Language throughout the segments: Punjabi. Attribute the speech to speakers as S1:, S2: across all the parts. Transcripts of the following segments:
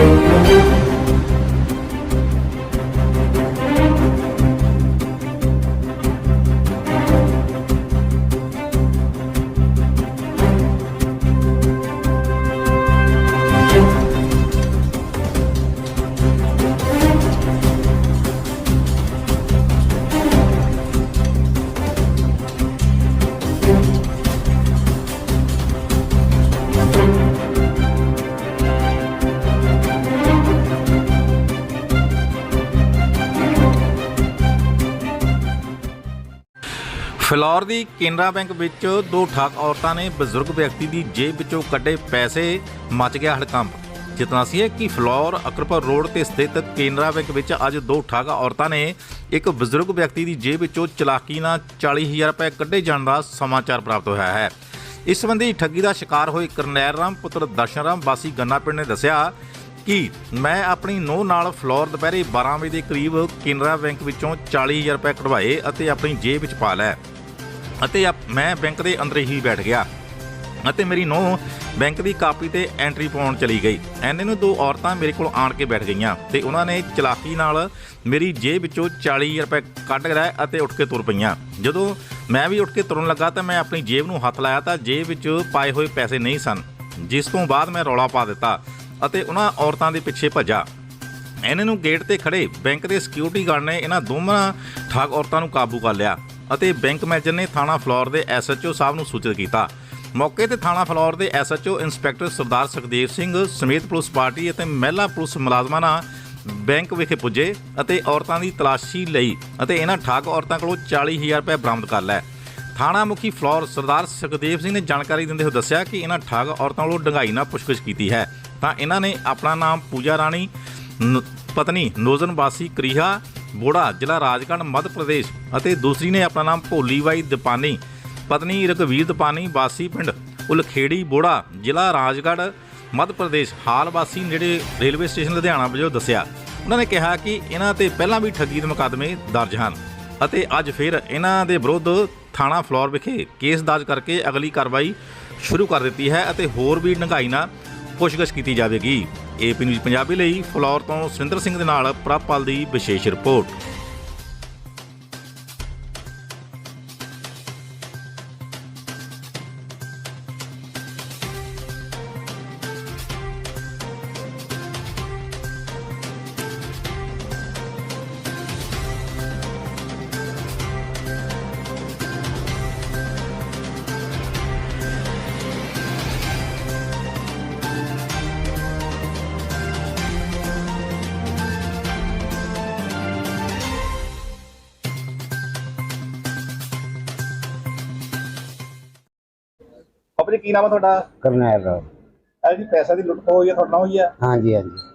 S1: We'll be. ਫਿਲੌਰ ਦੀ ਕੇਨਰਾ ਬੈਂਕ ਵਿੱਚ ਦੋ ਠਾਕ ਔਰਤਾਂ ਨੇ ਬਜ਼ੁਰਗ ਵਿਅਕਤੀ ਦੀ ਜੇਬ ਵਿੱਚੋਂ ਕੱਢੇ ਪੈਸੇ ਮਚ ਗਿਆ ਹੜਕੰਪ। ਜਿਤਨਾ ਸੀ ਕਿ ਫਿਲੌਰ ਅਕਰਪੁਰ ਰੋਡ ਤੇ ਸਥਿਤ ਕੇਨਰਾ ਬੈਂਕ ਵਿੱਚ ਅੱਜ ਦੋ ਠੱਗ ਔਰਤਾਂ ਨੇ ਇੱਕ ਬਜ਼ੁਰਗ ਵਿਅਕਤੀ ਦੀ ਜੇਬ ਵਿੱਚੋਂ ਚਲਾਕੀ ਨਾਲ 40000 ਰੁਪਏ ਕੱਢੇ ਜਾਣ ਦਾ ਸਮਾਚਾਰ ਪ੍ਰਾਪਤ ਹੋਇਆ ਹੈ। ਇਸ ਸੰਬੰਧੀ ਠੱਗੀ ਦਾ ਸ਼ਿਕਾਰ ਹੋਏ ਕਰਨੈਲ ਰਾਮ, ਪੁੱਤਰ ਦਰਸ਼ਨ ਰਾਮ, ਵਾਸੀ ਗੰਨਾ ਪਿੰਡ ਨੇ ਦੱਸਿਆ ਕਿ ਮੈਂ ਆਪਣੀ ਨੂੰਹ ਨਾਲ ਫਲੋਰ ਦੁਪਹਿਰੇ 12 ਵਜੇ ਦੇ ਕਰੀਬ ਕੇਨਰਾ ਬੈਂਕ ਵਿੱਚੋਂ 40000 ਰੁਪਏ ਕਢਵਾਏ ਅਤੇ ਆਪਣੀ ਜੇਬ ਵਿੱਚ ਪਾ ਲਏ ਅਤੇ ਅਪ- ਮੈਂ ਬੈਂਕ ਦੇ ਅੰਦਰ ਹੀ ਬੈਠ ਗਿਆ ਅਤੇ ਮੇਰੀ ਨੂੰਹ ਬੈਂਕ ਦੀ ਕਾਪੀ ਤੇ ਐਂਟਰੀ ਪਾਉਣ ਚਲੀ ਗਈ। ਐਨੇ ਨੂੰ ਦੋ ਔਰਤਾਂ ਮੇਰੇ ਕੋਲ ਆਣ ਕੇ ਬੈਠ ਗਈਆਂ ਤੇ ਉਹਨਾਂ ਨੇ ਚਲਾਕੀ ਨਾਲ ਮੇਰੀ ਜੇਬ ਵਿੱਚੋਂ 40000 ਰੁਪਏ ਕੱਢ ਲਏ ਅਤੇ ਉੱਠ ਕੇ ਤੁਰ ਪਈਆਂ। ਜਦੋਂ ਮੈਂ ਵੀ ਉੱਠ ਕੇ ਤੁਰਨ ਲੱਗਾ ਤਾਂ ਮੈਂ ਆਪਣੀ ਜੇਬ ਨੂੰ ਹੱਥ ਲਾਇਆ ਤਾਂ ਜੇਬ ਵਿੱਚ ਪਾਏ ਹੋਏ ਪੈਸੇ ਨਹੀਂ ਸਨ। ਜਿਸ ਤੋਂ ਬਾਅਦ ਮੈਂ ਰੌਲਾ ਪਾ ਦਿੱਤਾ ਅਤੇ ਉਹਨਾਂ ਔਰਤਾਂ ਦੇ ਪਿੱਛੇ ਭੱਜਾ। ਇਹਨਾਂ ਨੂੰ ਗੇਟ ਤੇ ਖੜੇ ਬੈਂਕ ਦੇ ਸਿਕਿਉਰਿਟੀ ਗਾਰਡ ਨੇ ਇਹਨਾਂ ਦੋਵਾਂ ਠਾਕ ਔਰਤਾਂ ਨੂੰ ਕਾਬੂ ਕਰ ਲਿਆ। ਅਤੇ ਬੈਂਕ ਮੈਨੇਜਰ ਨੇ ਥਾਣਾ ਫਲੋਰ ਦੇ ਐਸਐਚਓ ਸਾਹਿਬ ਨੂੰ ਸੂਚਿਤ ਕੀਤਾ। ਮੌਕੇ ਤੇ ਥਾਣਾ ਫਲੌਰ ਦੇ ਐਸਐਚਓ ਇੰਸਪੈਕਟਰ ਸਰਦਾਰ ਸੁਖਦੇਵ ਸਿੰਘ, ਸਮੇਤ ਪੁਲਿਸ ਪਾਰਟੀ ਅਤੇ ਮਹਿਲਾ ਪੁਲਿਸ ਮੁਲਾਜ਼ਮਾਂ ਨਾਲ ਬੈਂਕ ਵਿਖੇ ਪੁੱਜੇ ਅਤੇ ਔਰਤਾਂ ਦੀ ਤਲਾਸ਼ੀ ਲਈ ਅਤੇ ਇਹਨਾਂ ਠਾਕ ਔਰਤਾਂ ਕੋਲੋਂ 40000 ਰੁਪਏ ਬਰਾਮਦ ਕਰ ਲਏ। ਥਾਣਾ ਮੁਖੀ ਫਲੌਰ ਸਰਦਾਰ ਸੁਖਦੇਵ ਸਿੰਘ ਨੇ ਜਾਣਕਾਰੀ ਦਿੰਦੇ ਹੋਏ ਦੱਸਿਆ ਕਿ ਇਹਨਾਂ ਠਾਕ ਔਰਤਾਂ ਕੋਲੋਂ ਡੰਗਾਈ ਨਾਲ ਪੁੱਛਗਿੱਛ ਕੀਤੀ ਹੈ। ਤਾਂ ਇਹਨਾਂ ਨੇ ਆਪਣਾ ਨਾਮ ਪੂਜਾ ਰਾਣੀ ਪਤਨੀ ਨੋਜ਼ਨ ਵਾਸੀ ਕਰੀਹਾ ਬੋੜਾ, ਜ਼ਿਲ੍ਹਾ ਰਾਜਗੜ੍ਹ, ਮੱਧ ਪ੍ਰਦੇਸ਼ ਅਤੇ ਦੂਸਰੀ ਨੇ ਆਪਣਾ ਨਾਮ ਭੋਲੀਬਾਈ ਦਪਾਨੀ, ਪਤਨੀ ਰਘਵੀਰ ਦਪਾਨੀ, ਵਾਸੀ ਪਿੰਡ ਉਲਖੇੜੀ, ਬੋੜਾ, ਜ਼ਿਲ੍ਹਾ ਰਾਜਗੜ੍ਹ, ਮੱਧ ਪ੍ਰਦੇਸ਼। ਹਾਲ ਵਾਸੀ ਨੇੜੇ ਰੇਲਵੇ ਸਟੇਸ਼ਨ ਲੁਧਿਆਣਾ ਵਜੋਂ ਦੱਸਿਆ। ਉਹਨਾਂ ਨੇ ਕਿਹਾ ਕਿ ਇਹਨਾਂ ਤੇ ਪਹਿਲਾਂ ਵੀ ਠੱਗੀ ਦੇ ਮੁਕੱਦਮੇ ਦਰਜ ਹਨ ਅਤੇ ਅੱਜ ਫਿਰ ਇਹਨਾਂ ਦੇ ਵਿਰੁੱਧ ਥਾਣਾ ਫਲੋਰ ਵਿਖੇ ਕੇਸ ਦਰਜ ਕਰਕੇ ਅਗਲੀ ਕਾਰਵਾਈ ਸ਼ੁਰੂ ਕਰ ਦਿੱਤੀ ਹੈ ਅਤੇ ਹੋਰ ਵੀ ਡੰਗਾਈ ਨਾਲ ਪੁੱਛਗਿੱਛ ਕੀਤੀ ਜਾਵੇਗੀ। ਏਪੀ ਨਿਊਜ਼ ਪੰਜਾਬੀ ਲਈ ਫਲੋਰ ਤੋਂ ਸੁਰਿੰਦਰ ਸਿੰਘ ਦੇ ਨਾਲ ਪ੍ਰਭਪਾਲ ਦੀ ਵਿਸ਼ੇਸ਼ ਰਿਪੋਰਟ।
S2: ਬਾਬਾ ਜੀ ਕੀ ਨਾਮ ਹੈ ਤੁਹਾਡਾ?
S3: ਕਰਨੈਲ ਰਾਓ।
S2: ਇਹ ਜੀ ਪੈਸਾ ਦੀ ਲੁੱਟ ਹੋਈ ਹੈ ਤੁਹਾਡਾ ਹੋਈ ਹੈ
S3: ਹਾਂਜੀ ਹਾਂਜੀ।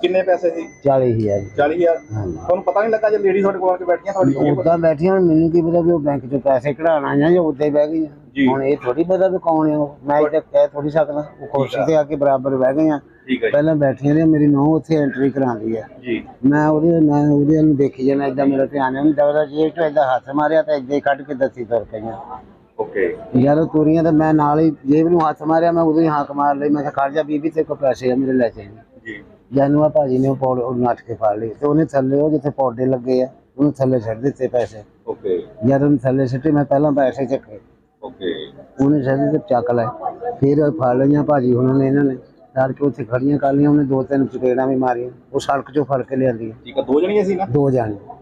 S2: ਕਿੰਨੇ ਪੈਸੇ ਸੀ?
S3: 40000
S2: 40000
S3: ਹਾਂਜੀ।
S2: ਤੁਹਾਨੂੰ ਪਤਾ ਨਹੀਂ ਲੱਗਾ ਜੇ ਲੇਡੀ ਤੁਹਾਡੇ ਕੋਲ ਆ ਕੇ ਬੈਠੀਆਂ ਤੁਹਾਡੀ ਜੇਬ
S3: ਉਦਾਂ ਬੈਠੀਆਂ ਹੁਣ ਮੈਨੂੰ ਕੀ ਪਤਾ ਵੀ ਉਹ ਬੈਂਕ ਚੋਂ ਪੈਸੇ ਕਢਾਉਣ ਆਈਆਂ ਜਾਂ ਉੱਤੇ ਬਹਿ
S2: ਜੀ।
S3: ਗਈਆਂ ਹੁਣ ਇਹ ਥੋੜੀ ਪਤਾ ਵੀ ਕੌਣ ਹੈ ਉਹ। ਮੈਂ ਇੱਥੇ ਕਹਿ ਥੋੜੀ ਸਕਦਾ ਉਹ ਕੁਰਸੀ ਤੇ ਆ ਕੇ ਬਰਾਬਰ ਬਹਿ ਗਈਆਂ।
S2: ਠੀਕ ਹੈ
S3: ਪਹਿਲਾਂ ਬੈਠੀਆਂ ਨੇ ਮੇਰੀ ਨੂੰਹ ਉੱਥੇ ਐਂਟਰੀ ਕਰਾਉਂਦੀ ਹੈ
S2: ਜੀ।
S3: ਮੈਂ ਉਹਦੇ ਮੈਂ ਉਹਦੇ ਨੂੰ ਦੇਖੀ ਜਾਣਾ ਇਦਾਂ ਮੇਰਾ ਧਿਆਨ ਨਹੀਂ ਦਵਦਾ ਜੇ ਚੋਂ ਏਦਾਂ ਹੱਥ ਮਾਰਿਆ ਤਾਂ ਏਦਾਂ ਹੀ ਕੱਢ ਕੇ ਦੱਸੀ ਤੁਰ ਪਈਆਂ।
S2: ਓਕੇ।
S3: ਯਾਰ ਤੁਰੀਆਂ ਤਾਂ ਮੈਂ ਨਾਲ ਹੀ ਜੇਬ ਨੂੰ ਹੱਥ ਮਾਰਿਆ ਮੈਂ ਉਦੋਂ ਹੀ ਹਾਕ ਮਾਰ ਲਈ ਮੈਂ ਕਿਹਾ ਖੜ ਜਾ ਬੀਬੀ ਤੇ ਕੋ ਪੈਸੇ ਆ ਮੇਰੇ ਲੈ ਚੱਲੀ
S2: ਜੀ।
S3: ਜਾਨੂਆ ਭਾਜੀ ਨੇ ਉਹ ਪੌੜ ਉਹ ਨੱਠ ਕੇ ਫੜ ਲਈ ਤੇ ਉਹਨੇ ਥੱਲੇ ਉਹ ਜਿੱਥੇ ਪੌਡੇ ਲੱਗੇ ਆ ਉਹਨੂੰ ਥੱਲੇ ਛੱਡ ਦਿੱਤੇ ਪੈਸੇ।
S2: ਓਕੇ।
S3: ਜਦ ਉਹਨੇ ਥੱਲੇ ਸਿੱਟੇ ਮੈਂ ਪਹਿਲਾਂ ਪੈਸੇ ਚੱਕੇ।
S2: ਓਕੇ।
S3: ਉਹਨੇ ਛੱਡ ਤੇ ਚੱਕ ਲਏ। ਫਿਰ ਫੜ ਲਈਆਂ ਭਾਜੀ ਉਹਨਾਂ ਨੇ ਇਹਨਾਂ ਨੇ। ਡਰ ਕੇ ਉੱਥੇ ਖੜੀਆਂ ਕਰ ਲਈਆਂ ਉਹਨੇ ਦੋ ਤਿੰਨ ਚਪੇੜਾਂ ਵੀ ਮਾਰੀਆਂ ਉਹ ਸੜਕ ਚੋਂ ਫੜ ਕੇ ਲਿਆਂਦੀਆਂ।
S2: ਠੀਕ ਆ ਦੋ ਜਣੀਆਂ ਸੀ ਨਾ
S3: ਦੋ ਜਾਣੇ।
S2: ਠੀਕ ਆ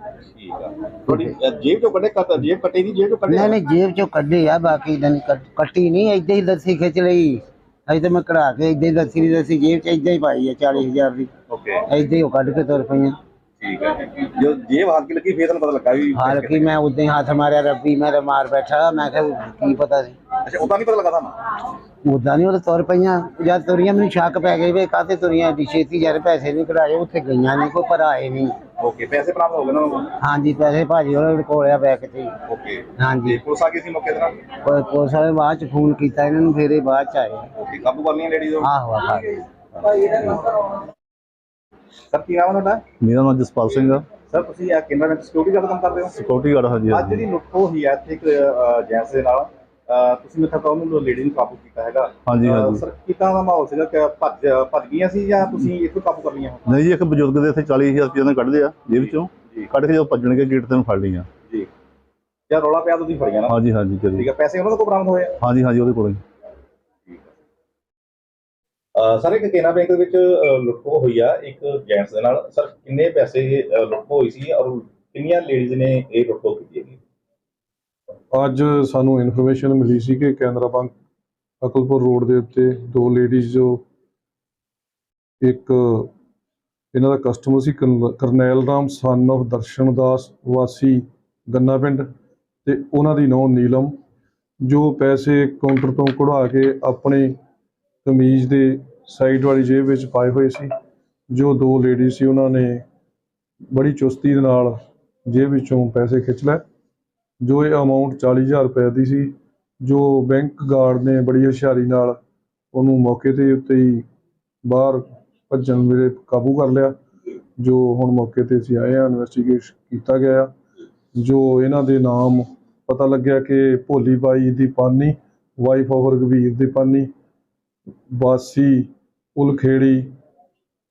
S2: ਤੁਹਾਡੀ ਅ, ਜੇਬ ਚੋਂ ਕੱਢੇ ਕੱਟ ਜੇਬ ਕੱਟੇ ਦੀ ਜੇਬ ਚੋਂ ਕੱਢੇ?
S3: ਨਹੀਂ ਨਹੀਂ ਜੇਬ ਚੋਂ ਕੱਢੇ ਆ ਬਾਕੀ ਨਹੀਂ ਕੱਟੀ ਨਹੀਂ ਏਦਾਂ ਹੀ ਦੱਸੀ ਖਿੱਚ ਲਈ। ਅਜੇ ਤਾਂ ਮੈਂ ਕਢਾ ਕੇ ਏਦਾਂ ਹੀ ਦੱਸੀ ਨਹੀਂ ਦੱਸੀ ਜੇਬ ਚ ਏਦਾਂ ਹੀ ਪਾਈ ਆ 40000 ਦੀ।
S2: ਓਕੇ।
S3: ਏਦਾਂ ਹੀ ਉਹ ਕੱਢ ਕੇ ਤੁਰ ਪਈਆਂ।
S2: ਠੀਕ ਹੈ ਜੋ ਜੇਬ ਹੱਥ ਕੀ ਲੱਗੀ ਫੇਰ ਤੁਹਾਨੂੰ ਪਤਾ ਲੱਗਾ ਵੀ
S3: ਹਾਲ ਕੀ ਮੈਂ ਉਦਾਂ ਹੀ ਹੱਥ ਮਾਰਿਆ ਰੱਬੀ ਮੈਂ ਤਾਂ ਮਾਰ ਬੈਠਾ ਮੈਂ ਕਿਹਾ ਕੀ ਪਤਾ ਸੀ।
S2: ਅੱਛਾ ਉਦਾਂ ਨਹੀਂ ਪਤਾ ਲੱਗਾ ਤੁਹਾਨੂੰ?
S3: ਉਦਾਂ ਨਹੀਂ ਉਹ ਤਾਂ ਤੁਰ ਪਈਆਂ। ਜਦ ਤੁਰੀਆਂ ਮੈਨੂੰ ਸ਼ੱਕ ਪੈ ਗਈ ਵੀ ਕਾਹਤੇ ਤੁਰੀਆਂ ਏਡੀ ਛੇਤੀ ਯਾਰ ਪੈਸੇ ਨਹੀਂ ਕਢਾਏ ਉੱਥੇ ਗਈਆਂ ਨਹੀਂ ਕੋਈ ਭਰਾਏ ਨਹੀਂ।
S2: ਓਕੇ ਪੈਸੇ ਬਰਾਮਦ ਹੋ ਗਏ ਨਾ
S3: ਹਾਂਜੀ ਪੈਸੇ ਭਾਜੀ ਉਹਨੇ ਕੋਲਿਆ ਬੈਗ ਤੇ ਹੀ।
S2: ਓਕੇ
S3: ਹਾਂਜੀ।
S2: ਤੇ ਪੁਲਿਸ ਆ ਗਈ ਸੀ ਮੌਕੇ ਤੇ
S3: ਕੋਈ ਪੁਲਿਸ ਵਾਲੇ ਬਾਅਦ ਚ ਫੋਨ ਕੀਤਾ ਇਹਨਾਂ ਨੂੰ ਫਿਰ ਇਹ ਬਾਅਦ ਚ ਆਏ।
S2: ਓਕੇ ਕਾਬੂ ਕਰ ਲਈਆਂ ਲੇਡੀ ਨੂੰ
S3: ਆਹੋ ਆਹੋ।
S2: ਸਰ ਕੀ ਨਾਮ ਹੈ ਤੁਹਾਡਾ?
S4: ਮੇਰਾ ਨਾਮ ਜਸਪਾਲ ਸਿੰਘ ਆ।
S2: ਸਰ ਤੁਸੀਂ ਇਹ ਕੇਂਦਰ ਵਿੱਚ ਸਿਕਿਉਰਿਟੀ ਦਾ ਕੰਮ ਕਰਦੇ ਹੋ?
S4: ਸਿਕਿਉਰਿਟੀ ਗਾਰਡ ਹਾਂਜੀ
S2: ਅੱਜ ਜਿਹੜੀ ਲੁੱਟ ਹੋਈ ਹੈ ਇੱਥੇ ਇੱਕ ਜੈਂਸ ਦੇ ਨਾਲ ਤੁਸੀਂ ਮੇਰੇ ਖਿਆਲ ਉਹਨੂੰ ਲੇਡੀ ਨੂੰ ਕਾਬੂ ਕੀਤਾ ਹੈਗਾ।
S4: ਹਾਂਜੀ ਹਾਂਜੀ।
S2: ਸਰ ਕਿੱਦਾਂ ਦਾ ਮਾਹੌਲ ਸੀਗਾ ਕਿ ਭੱਜ ਭੱਜ ਗਈਆਂ ਸੀ ਜਾਂ ਤੁਸੀਂ ਇੱਥੋਂ ਕਾਬੂ ਕਰ ਲਈਆਂ
S4: ਨਹੀਂ ਜੀ ਇੱਕ ਬਜ਼ੁਰਗ ਦੇ ਇੱਥੇ 40000 ਰੁਪਏ ਉਹਨਾਂ ਕੱਢਦੇ ਆ ਜੇਬ ਚੋਂ। ਕੱਢ ਕੇ ਜਦੋਂ ਭੱਜਣਗੇ ਗੇਟ ਤੇ ਨੂੰ ਫੜ ਲਈਆਂ।
S2: ਜੀ। ਜਾਂ ਰੌਲਾ ਪਿਆ ਤੁਸੀਂ ਫੜੀਆਂ ਨਾ?
S4: ਹਾਂਜੀ ਹਾਂਜੀ
S2: ਠੀਕ ਹੈ ਪੈਸੇ ਉਹਨਾਂ ਕੋਲ ਬਰਾਮਦ ਹੋਏ ਆ?
S4: ਹਾਂਜੀ ਹਾਂਜੀ ਉਹਦੇ ਕੋਲ ਹੀ।
S2: ਸਰ ਇੱਕ ਕੇਨਾ ਬੈਂਕ ਦੇ ਵਿੱਚ ਲੁੱਟਖੋ ਹੋਈ ਆ ਇੱਕ ਜੈਂਟਸ ਦੇ ਨਾਲ। ਸਰ ਕਿੰਨੇ ਪੈਸੇ ਲੁੱਟਖੋ ਹੋਈ ਸੀ ਔਰ ਕਿੰਨੀਆਂ ਲੇਡੀਜ਼ ਨੇ ਇਹ ਲੁੱਟਖੋ ਕੀਤੀ ਹੈਗੀ?
S5: ਅੱਜ ਸਾਨੂੰ ਇਨਫੋਰਮੇਸ਼ਨ ਮਿਲੀ ਸੀ ਕਿ ਕੈਨਰਾ ਬੈਂਕ ਅਕਲਪੁਰ ਰੋਡ ਦੇ ਉੱਤੇ ਦੋ ਲੇਡੀਜ਼ ਜੋ ਇੱਕ ਇਹਨਾਂ ਦਾ ਕਸਟਮਰ ਸੀ ਕਰਨੈਲ ਰਾਮ ਸਨ of ਦਰਸ਼ਨ ਦਾਸ, ਵਾਸੀ ਗੰਨਾ ਪਿੰਡ ਤੇ ਉਹਨਾਂ ਦੀ ਨੌਂ ਨੀਲਮ, ਜੋ ਪੈਸੇ ਕਾਊਂਟਰ ਤੋਂ ਕਢਵਾ ਕੇ ਆਪਣੇ ਕਮੀਜ਼ ਦੇ ਸਾਈਡ ਵਾਲੀ ਜੇਬ ਵਿੱਚ ਪਾਏ ਹੋਏ ਸੀ, ਜੋ ਦੋ ਲੇਡੀ ਸੀ, ਉਹਨਾਂ ਨੇ ਬੜੀ ਚੁਸਤੀ ਦੇ ਨਾਲ ਜੇਬ ਵਿੱਚੋਂ ਪੈਸੇ ਖਿੱਚ ਲਏ। ਜੋ ਇਹ ਅਮਾਉਂਟ 40000 ਰੁਪਏ ਦੀ ਸੀ, ਜੋ ਬੈਂਕ ਗਾਰਡ ਨੇ ਬੜੀ ਹੁਸ਼ਿਆਰੀ ਨਾਲ ਉਹਨੂੰ ਮੌਕੇ ਤੇ ਉੱਤੇ ਹੀ ਬਾਹਰ ਭੱਜਣ ਵੇਲੇ ਕਾਬੂ ਕਰ ਲਿਆ, ਜੋ ਹੁਣ ਮੌਕੇ ਤੇ ਅਸੀਂ ਆਏ ਆ ਇਨਵੈਸਟੀਗੇਸ਼ਨ ਕੀਤਾ ਗਿਆ ਜੋ ਇਹਨਾਂ ਦੇ ਨਾਮ ਪਤਾ ਲੱਗਿਆ ਕਿ ਭੋਲੀ ਬਾਈ ਦੀ ਪਾਨੀ ਵਾਈਫ ਆਫ ਰਘਵੀਰ ਦੀ ਪਾਨੀ, ਵਾਸੀ ਉਲਖੇੜੀ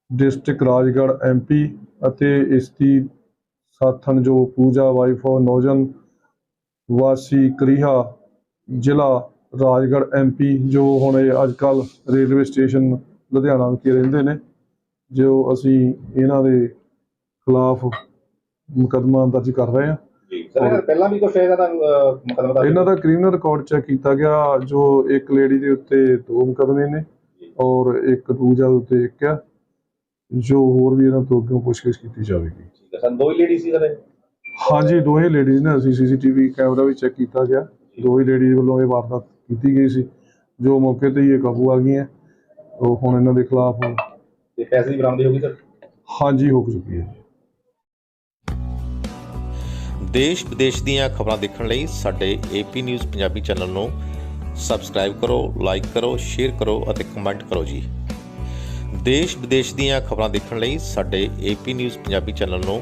S5: ਡਿਸਟ੍ਰਿਕਟ ਰਾਜਗੜ੍ਹ ਐਮਪੀ ਅਤੇ ਇਸ ਦੀ ਸਾਥਣ ਜੋ ਪੂਜਾ ਵਾਈਫ ਆਫ ਨੌਜਨ ਵਾਸੀ ਕਰੀਹਾ ਜ਼ਿਲ੍ਹਾ ਰਾਜਗੜ੍ਹ ਐਮਪੀ ਜੋ ਹੁਣ ਅੱਜ ਕੱਲ ਰੇਲਵੇ ਸਟੇਸ਼ਨ ਲੁਧਿਆਣਾ ਵਿਖੇ ਰਹਿੰਦੇ ਨੇ ਜੋ ਅਸੀਂ ਇਹਨਾਂ ਦੇ ਖਿਲਾਫ ਮੁਕੱਦਮਾ ਦਰਜ ਕਰ ਰਹੇ ਹਾਂ।
S2: ਸਰ ਪਹਿਲਾਂ ਵੀ ਕੁਝ ਇਹਦਾ ਮੁਕਦਮਾ ਦਰਜ
S5: ਇਹਨਾਂ ਦਾ ਕ੍ਰਿਮੀਨਲ ਰਿਕਾਰਡ ਚੈੱਕ ਕੀਤਾ ਗਿਆ ਜੋ ਇੱਕ ਲੇਡੀ ਦੇ ਉੱਤੇ ਦੋ ਮੁਕੱਦਮੇ ਨੇ ਔਰ ਇੱਕ ਦੂਜਾ ਉੱਤੇ ਇੱਕ ਆ ਜੋ ਹੋਰ ਵੀ ਇਹਨਾਂ ਤੋਂ ਅੱਗੇ ਪੁੱਛਗਿੱਛ ਕੀਤੀ ਜਾਵੇਗੀ।
S2: ਠੀਕ ਹੈ ਸਰ ਦੋ ਹੀ ਲੇਡੀ ਸੀ ਸਰ?
S5: ਹਾਂਜੀ ਦੋਹੇ ਲੇਡੀਜ਼ ਨੇ ਅਸੀਂ ਸੀਸੀਟੀਵੀ ਕੈਮਰਾ ਵੀ ਚੈੱਕ ਕੀਤਾ ਗਿਆ। ਦੋਹੇ ਲੇਡੀਜ਼ ਵੱਲੋਂ ਇਹ ਵਾਰਦਾਤ ਕੀਤੀ ਗਈ ਸੀ। ਜੋ ਮੌਕੇ ਤੇ ਹੀ ਇਹ ਕਾਬੂ ਆ ਗਈਆਂ। ਉਹ ਹੁਣ ਇਹਨਾਂ ਦੇ ਖਿਲਾਫ
S2: ਤੇ ਪੈਸੇ ਦੀ ਬਰਾਮਦੀ ਹੋ ਗਈ ਸਰ?
S5: ਹਾਂਜੀ ਹੋ ਚੁੱਕੀ ਹੈ।
S1: ਦੇਸ਼ ਵਿਦੇਸ਼ ਦੀਆਂ ਖਬਰਾਂ ਦੇਖਣ ਲਈ ਸਾਡੇ ਏਪੀ ਨਿਊਜ਼ ਪੰਜਾਬੀ ਚੈਨਲ ਨੂੰ ਸਬਸਕ੍ਰਾਈਬ ਕਰੋ ਲਾਈਕ ਕਰੋ ਸ਼ੇਅਰ ਕਰੋ ਅਤੇ ਕਮੈਂਟ ਕਰੋ ਜੀ। ਦੇਸ਼ ਵਿਦੇਸ਼ ਦੀਆਂ ਖਬਰਾਂ ਦੇਖਣ ਲਈ ਸਾਡੇ ਏਪੀ ਨਿਊਜ਼ ਪੰਜਾਬੀ ਚੈਨਲ ਨੂੰ